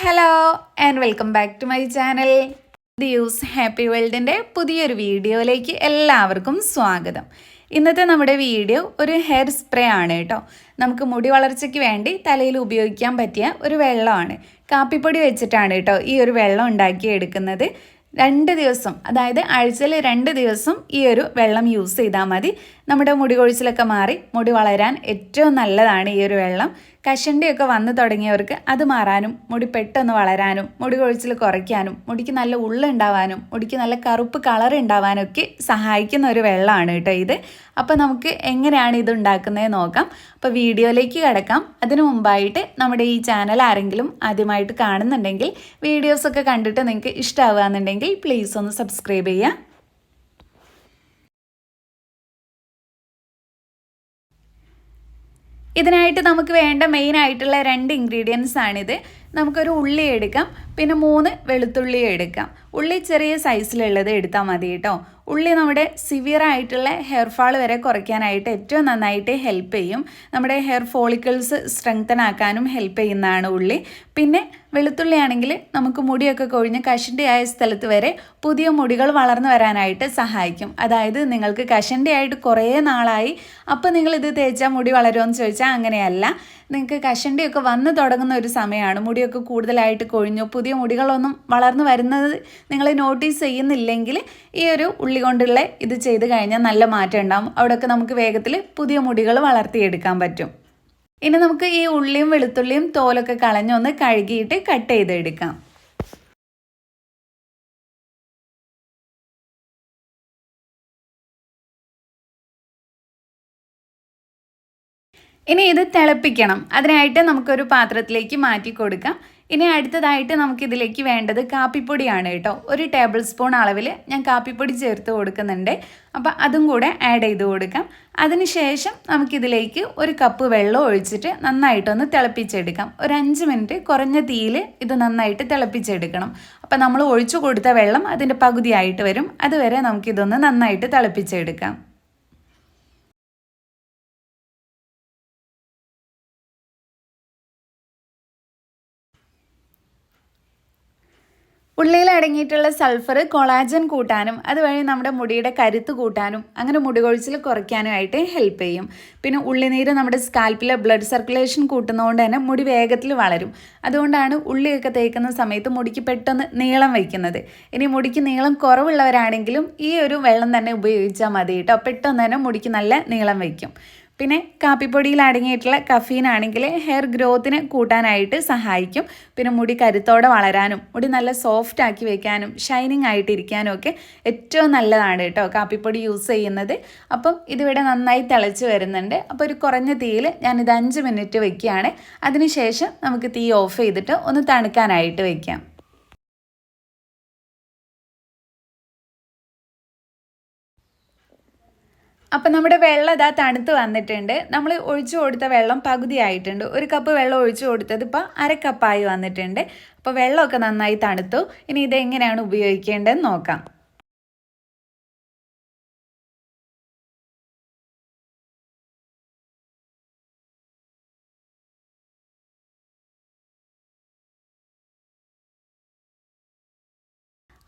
Hello and welcome back to my channel the use happy വേൾഡിന്റെ പുതിയൊരു വീഡിയോയിലേക്ക് എല്ലാവർക്കും സ്വാഗതം. ഇന്നത്തെ നമ്മുടെ വീഡിയോ ഒരു ഹെയർ സ്പ്രേ ആണ് കേട്ടോ. നമുക്ക് മുടി വളർച്ചയ്ക്ക് വേണ്ടി തലയിൽ ഉപയോഗിക്കാൻ പറ്റിയ ഒരു വെള്ളമാണ്. കാപ്പിപ്പൊടി വെച്ചിട്ടാണ് കേട്ടോ ഈ ഒരു വെള്ളം ഉണ്ടാക്കിയെടുക്കുന്നത്. രണ്ട് ദിവസം അതായത് ആഴ്ചയിൽ രണ്ട് ദിവസം ഈ ഒരു വെള്ളം യൂസ് ചെയ്താൽ മതി. നമ്മുടെ മുടി കൊഴിച്ചിലൊക്കെ മാറി മുടി വളരാൻ ഏറ്റവും നല്ലതാണ് ഈ ഒരു വെള്ളം. കഷണ്ടിയൊക്കെ വന്നു തുടങ്ങിയവർക്ക് അത് മാറാനും മുടി പെട്ടെന്ന് വളരാനും മുടി കൊഴിച്ചിൽ കുറയ്ക്കാനും മുടിക്ക് നല്ല ഉള്ളുണ്ടാവാനും മുടിക്ക് നല്ല കറുപ്പ് കളർ ഉണ്ടാവാനും ഒക്കെ സഹായിക്കുന്ന ഒരു വെള്ളമാണ് കേട്ടോ ഇത്. അപ്പോൾ നമുക്ക് എങ്ങനെയാണ് ഇത് ഉണ്ടാക്കുന്നത് നോക്കാം. അപ്പോൾ വീഡിയോയിലേക്ക് കിടക്കാം. അതിനു മുമ്പായിട്ട് നമ്മുടെ ഈ ചാനൽ ആരെങ്കിലും ആദ്യമായിട്ട് കാണുന്നുണ്ടെങ്കിൽ വീഡിയോസൊക്കെ കണ്ടിട്ട് നിങ്ങൾക്ക് ഇഷ്ടമാവുകയെന്നുണ്ടെങ്കിൽ പ്ലീസ് ഒന്ന് സബ്സ്ക്രൈബ് ചെയ്യുക. ഇതിനായിട്ട് നമുക്ക് വേണ്ട മെയിൻ ആയിട്ടുള്ള രണ്ട് ഇൻഗ്രീഡിയൻസ് ആണിത്. നമുക്കൊരു ഉള്ളി എടുക്കാം. പിന്നെ മൂന്ന് വെളുത്തുള്ളി എടുക്കാം. ഉള്ളി ചെറിയ സൈസിലുള്ളത് എടുത്താൽ മതി കേട്ടോ. ഉള്ളി നമ്മുടെ സിവിയർ ആയിട്ടുള്ള ഹെയർ ഫാൾ വരെ കുറയ്ക്കാനായിട്ട് ഏറ്റവും നന്നായിട്ട് ഹെൽപ്പ് ചെയ്യും. നമ്മുടെ ഹെയർ ഫോളിക്കിൾസ് സ്ട്രെങ്തൻ ആക്കാനും ഹെൽപ്പ് ചെയ്യുന്നതാണ് ഉള്ളി. പിന്നെ വെളുത്തുള്ളി ആണെങ്കിൽ നമുക്ക് മുടിയൊക്കെ കൊഴിഞ്ഞ് ആയ സ്ഥലത്ത് വരെ പുതിയ മുടികൾ വളർന്നു വരാനായിട്ട് സഹായിക്കും. അതായത് നിങ്ങൾക്ക് കഷണ്ടിയായിട്ട് കുറേ നാളായി അപ്പോൾ നിങ്ങൾ ഇത് തേച്ചാൽ മുടി വളരുമെന്ന് ചോദിച്ചാൽ അങ്ങനെയല്ല. നിങ്ങൾക്ക് കഷണ്ടിയൊക്കെ വന്ന് തുടങ്ങുന്ന ഒരു സമയമാണ് മുടിയൊക്കെ കൂടുതലായിട്ട് കൊഴിഞ്ഞു പുതിയ മുടികളൊന്നും വളർന്നു വരുന്നത് നിങ്ങൾ നോട്ടീസ് ചെയ്യുന്നില്ലെങ്കിൽ ഈ ഒരു ഉള്ളി കൊണ്ടുള്ള ഇത് ചെയ്ത് കഴിഞ്ഞാൽ നല്ല മാറ്റം ഉണ്ടാവും. അവിടെയൊക്കെ നമുക്ക് വേഗത്തിൽ പുതിയ മുടികൾ വളർത്തിയെടുക്കാൻ പറ്റും. ഇനി നമുക്ക് ഈ ഉള്ളിയും വെളുത്തുള്ളിയും തോലൊക്കെ കളഞ്ഞൊന്ന് കഴുകിയിട്ട് കട്ട് ചെയ്തെടുക്കാം. ഇനി ഇത് തിളപ്പിക്കണം. അതിനായിട്ട് നമുക്കൊരു പാത്രത്തിലേക്ക് മാറ്റി കൊടുക്കാം. ഇനി അടുത്തതായിട്ട് നമുക്ക് ഇതിലേക്ക് വേണ്ടത് കാപ്പിപ്പൊടിയാണ് കേട്ടോ. ഒരു ടേബിൾ സ്പൂൺ അളവിൽ ഞാൻ കാപ്പിപ്പൊടി ചേർത്ത് കൊടുക്കുന്നുണ്ട്. അപ്പോൾ അതും കൂടെ ആഡ് ചെയ്ത് കൊടുക്കാം. അതിനുശേഷം നമുക്കിതിലേക്ക് ഒരു കപ്പ് വെള്ളം ഒഴിച്ചിട്ട് നന്നായിട്ടൊന്ന് തിളപ്പിച്ചെടുക്കാം. ഒരു അഞ്ച് മിനിറ്റ് കുറഞ്ഞ തീയിൽ ഇത് നന്നായിട്ട് തിളപ്പിച്ചെടുക്കണം. അപ്പോൾ നമ്മൾ ഒഴിച്ചു കൊടുത്ത വെള്ളം അതിന്റെ പകുതിയായിട്ട് വരും. അതുവരെ നമുക്കിതൊന്ന് നന്നായിട്ട് തിളപ്പിച്ചെടുക്കാം. ഉള്ളിയിൽ അടങ്ങിയിട്ടുള്ള സൾഫർ കൊളാജൻ കൂട്ടാനും അതുവഴി നമ്മുടെ മുടിയുടെ കരുത്ത് കൂട്ടാനും അങ്ങനെ മുടി കൊഴിച്ചിൽ കുറയ്ക്കാനുമായിട്ട് ഹെൽപ്പ് ചെയ്യും. പിന്നെ ഉള്ളിനീര് നമ്മുടെ സ്കാൽപ്പിലെ ബ്ലഡ് സർക്കുലേഷൻ കൂട്ടുന്നതുകൊണ്ട് തന്നെ മുടി വേഗത്തിൽ വളരും. അതുകൊണ്ടാണ് ഉള്ളിയൊക്കെ തേക്കുന്ന സമയത്ത് മുടിക്ക് പെട്ടെന്ന് നീളം വയ്ക്കുന്നത്. ഇനി മുടിക്ക് നീളം കുറവുള്ളവരാണെങ്കിലും ഈ ഒരു വെള്ളം തന്നെ ഉപയോഗിച്ചാൽ മതി കേട്ടോ. പെട്ടെന്ന് തന്നെ മുടിക്ക് നല്ല നീളം വയ്ക്കും. പിന്നെ കാപ്പിപ്പൊടിയിൽ അടങ്ങിയിട്ടുള്ള കഫീൻ ആണെങ്കിൽ ഹെയർ ഗ്രോത്തിന് കൂട്ടാനായിട്ട് സഹായിക്കും. പിന്നെ മുടി കരുത്തോടെ വളരാനും മുടി നല്ല സോഫ്റ്റ് ആക്കി വെക്കാനും ഷൈനിങ് ആയിട്ടിരിക്കാനും ഒക്കെ ഏറ്റവും നല്ലതാണ് കേട്ടോ കാപ്പിപ്പൊടി യൂസ് ചെയ്യുന്നത്. അപ്പം ഇതിവിടെ നന്നായി തിളച്ച് വരുന്നുണ്ട്. അപ്പോൾ ഒരു കുറഞ്ഞ തീയിൽ ഞാനിത് അഞ്ച് മിനിറ്റ് വെക്കുകയാണ്. അതിനുശേഷം നമുക്ക് തീ ഓഫ് ചെയ്തിട്ട് ഒന്ന് തണുക്കാനായിട്ട് വെക്കാം. അപ്പം നമ്മുടെ വെള്ളം ഇതാ തണുത്ത് വന്നിട്ടുണ്ട്. നമ്മൾ ഒഴിച്ചു കൊടുത്ത വെള്ളം പകുതിയായിട്ടുണ്ട് ഒരു കപ്പ് വെള്ളം ഒഴിച്ചു കൊടുത്തത് ഇപ്പോൾ അര കപ്പായി വന്നിട്ടുണ്ട്. അപ്പോൾ വെള്ളമൊക്കെ നന്നായി തണുത്തു. ഇനി ഇതെങ്ങനെയാണ് ഉപയോഗിക്കേണ്ടതെന്ന് നോക്കാം.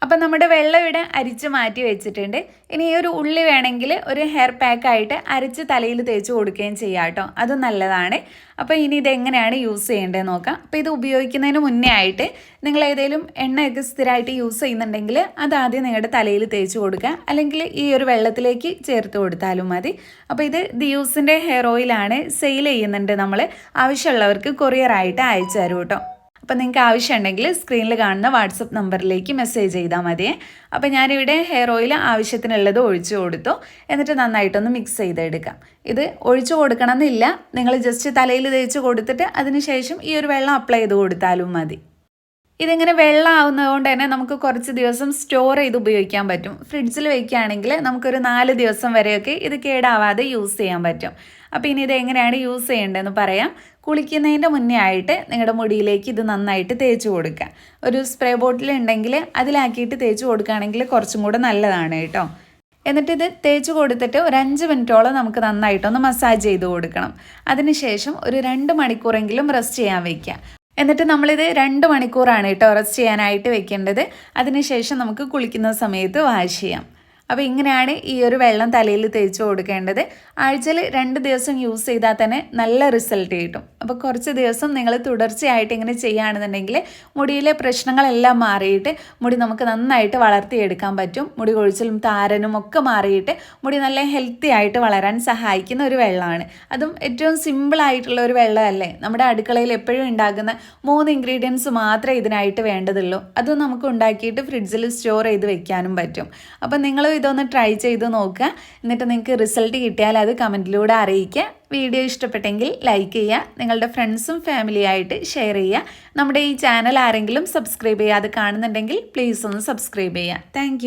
അപ്പം നമ്മുടെ വെള്ളം ഇവിടെ അരിച്ച് മാറ്റി വെച്ചിട്ടുണ്ട്. ഇനി ഈ ഒരു ഉള്ളി വേണമെങ്കിൽ ഒരു ഹെയർ പാക്കായിട്ട് അരച്ച് തലയിൽ തേച്ച് കൊടുക്കുകയും ചെയ്യാം കേട്ടോ. അതും നല്ലതാണ്. അപ്പോൾ ഇനി ഇതെങ്ങനെയാണ് യൂസ് ചെയ്യേണ്ടത് നോക്കാം. അപ്പോൾ ഇത് ഉപയോഗിക്കുന്നതിന് മുന്നേ ആയിട്ട് നിങ്ങൾ ഏതെങ്കിലും എണ്ണയൊക്കെ സ്ഥിരമായിട്ട് യൂസ് ചെയ്യുന്നുണ്ടെങ്കിൽ അത് ആദ്യം നിങ്ങളുടെ തലയിൽ തേച്ച് കൊടുക്കുക. അല്ലെങ്കിൽ ഈ ഒരു വെള്ളത്തിലേക്ക് ചേർത്ത് കൊടുത്താലും മതി. അപ്പോൾ ഇത് ദിയൂസിന്റെ ഹെയർ ഓയിലാണ് സെയിൽ ചെയ്യുന്നുണ്ട് നമ്മൾ ആവശ്യമുള്ളവർക്ക് കൊറിയറായിട്ട് അയച്ചു തരും കേട്ടോ. അപ്പോൾ നിങ്ങൾക്ക് ആവശ്യമുണ്ടെങ്കിൽ സ്ക്രീനിൽ കാണുന്ന വാട്സപ്പ് നമ്പറിലേക്ക് മെസ്സേജ് ചെയ്താൽ മതി. അപ്പോൾ ഞാനിവിടെ ഹെയർ ഓയിൽ ആവശ്യത്തിനുള്ളത് ഒഴിച്ചു കൊടുത്തു. എന്നിട്ട് നന്നായിട്ടൊന്ന് മിക്സ് ചെയ്തെടുക്കാം. ഇത് ഒഴിച്ചു കൊടുക്കണം എന്നില്ല നിങ്ങൾ ജസ്റ്റ് തലയിൽ തേച്ച് കൊടുത്തിട്ട് അതിനുശേഷം ഈ ഒരു വെള്ളം അപ്ലൈ ചെയ്ത് കൊടുത്താലും മതി. ഇതിങ്ങനെ വെള്ളമാവുന്നത് ആവുന്നതുകൊണ്ട് തന്നെ നമുക്ക് കുറച്ച് ദിവസം സ്റ്റോർ ചെയ്ത് ഉപയോഗിക്കാൻ പറ്റും. ഫ്രിഡ്ജിൽ വയ്ക്കുകയാണെങ്കിൽ നമുക്കൊരു നാല് ദിവസം വരെയൊക്കെ ഇത് കേടാവാതെ യൂസ് ചെയ്യാൻ പറ്റും. അപ്പോൾ ഇനി ഇത് എങ്ങനെയാണ് യൂസ് ചെയ്യേണ്ടതെന്ന് പറയാം. കുളിക്കുന്നതിന്റെ മുന്നേ ആയിട്ട് നിങ്ങളുടെ മുടിയിലേക്ക് ഇത് നന്നായിട്ട് തേച്ച് കൊടുക്കുക. ഒരു സ്പ്രേ ബോട്ടിൽ ഉണ്ടെങ്കിൽ അതിലാക്കിയിട്ട് തേച്ച് കൊടുക്കുകയാണെങ്കിൽ കുറച്ചും കൂടെ നല്ലതാണ് കേട്ടോ. എന്നിട്ട് ഇത് തേച്ച് കൊടുത്തിട്ട് ഒരു അഞ്ച് മിനിറ്റോളം നമുക്ക് നന്നായിട്ടൊന്ന് മസാജ് ചെയ്ത് കൊടുക്കണം. അതിനുശേഷം ഒരു രണ്ട് മണിക്കൂറെങ്കിലും റെസ്റ്റ് ചെയ്യാൻ വയ്ക്കുക എന്നിട്ട് നമ്മളിത് രണ്ട് മണിക്കൂറാണ് കേട്ടോ റെസ്റ്റ് ചെയ്യാനായിട്ട് വെക്കേണ്ടത്. അതിനുശേഷം നമുക്ക് കുളിക്കുന്ന സമയത്ത് വാഷ് ചെയ്യാം. അപ്പോൾ ഇങ്ങനെയാണ് ഈ ഒരു വെള്ളം തലയിൽ തേച്ച് കൊടുക്കേണ്ടത്. ആഴ്ചയിൽ രണ്ട് ദിവസം യൂസ് ചെയ്താൽ തന്നെ നല്ല റിസൾട്ട് കിട്ടും. അപ്പോൾ കുറച്ച് ദിവസം നിങ്ങൾ തുടർച്ചയായിട്ട് ഇങ്ങനെ ചെയ്യുകയാണെന്നുണ്ടെങ്കിൽ മുടിയിലെ പ്രശ്നങ്ങളെല്ലാം മാറിയിട്ട് മുടി നമുക്ക് നന്നായിട്ട് വളർത്തിയെടുക്കാൻ പറ്റും. മുടി കൊഴിച്ചിലും താരനും ഒക്കെ മാറിയിട്ട് മുടി നല്ല ഹെൽത്തി ആയിട്ട് വളരാൻ സഹായിക്കുന്ന ഒരു വെള്ളമാണ്. അതും ഏറ്റവും സിമ്പിൾ ആയിട്ടുള്ള ഒരു വെള്ളമല്ലേ? നമ്മുടെ അടുക്കളയിൽ എപ്പോഴും ഉണ്ടാകുന്ന മൂന്ന് ഇൻഗ്രീഡിയൻസ് മാത്രമേ ഇതിനായിട്ട് വേണ്ടതുള്ളൂ. അതും നമുക്ക് ഉണ്ടാക്കിയിട്ട് ഫ്രിഡ്ജിൽ സ്റ്റോർ ചെയ്ത് വെക്കാനും പറ്റും. അപ്പം നിങ്ങൾ ഇതൊന്ന് ട്രൈ ചെയ്ത് നോക്കുക. എന്നിട്ട് നിങ്ങൾക്ക് റിസൾട്ട് കിട്ടിയാൽ അത് കമന്റിലൂടെ അറിയിക്കുക. വീഡിയോ ഇഷ്ടപ്പെട്ടെങ്കിൽ ലൈക്ക് ചെയ്യുക. നിങ്ങളുടെ ഫ്രണ്ട്സും ഫാമിലിയായിട്ട് ഷെയർ ചെയ്യുക. നമ്മുടെ ഈ ചാനൽ ആരെങ്കിലും സബ്സ്ക്രൈബ് ചെയ്യാതെ കാണുന്നുണ്ടെങ്കിൽ പ്ലീസ് ഒന്ന് സബ്സ്ക്രൈബ് ചെയ്യുക. താങ്ക്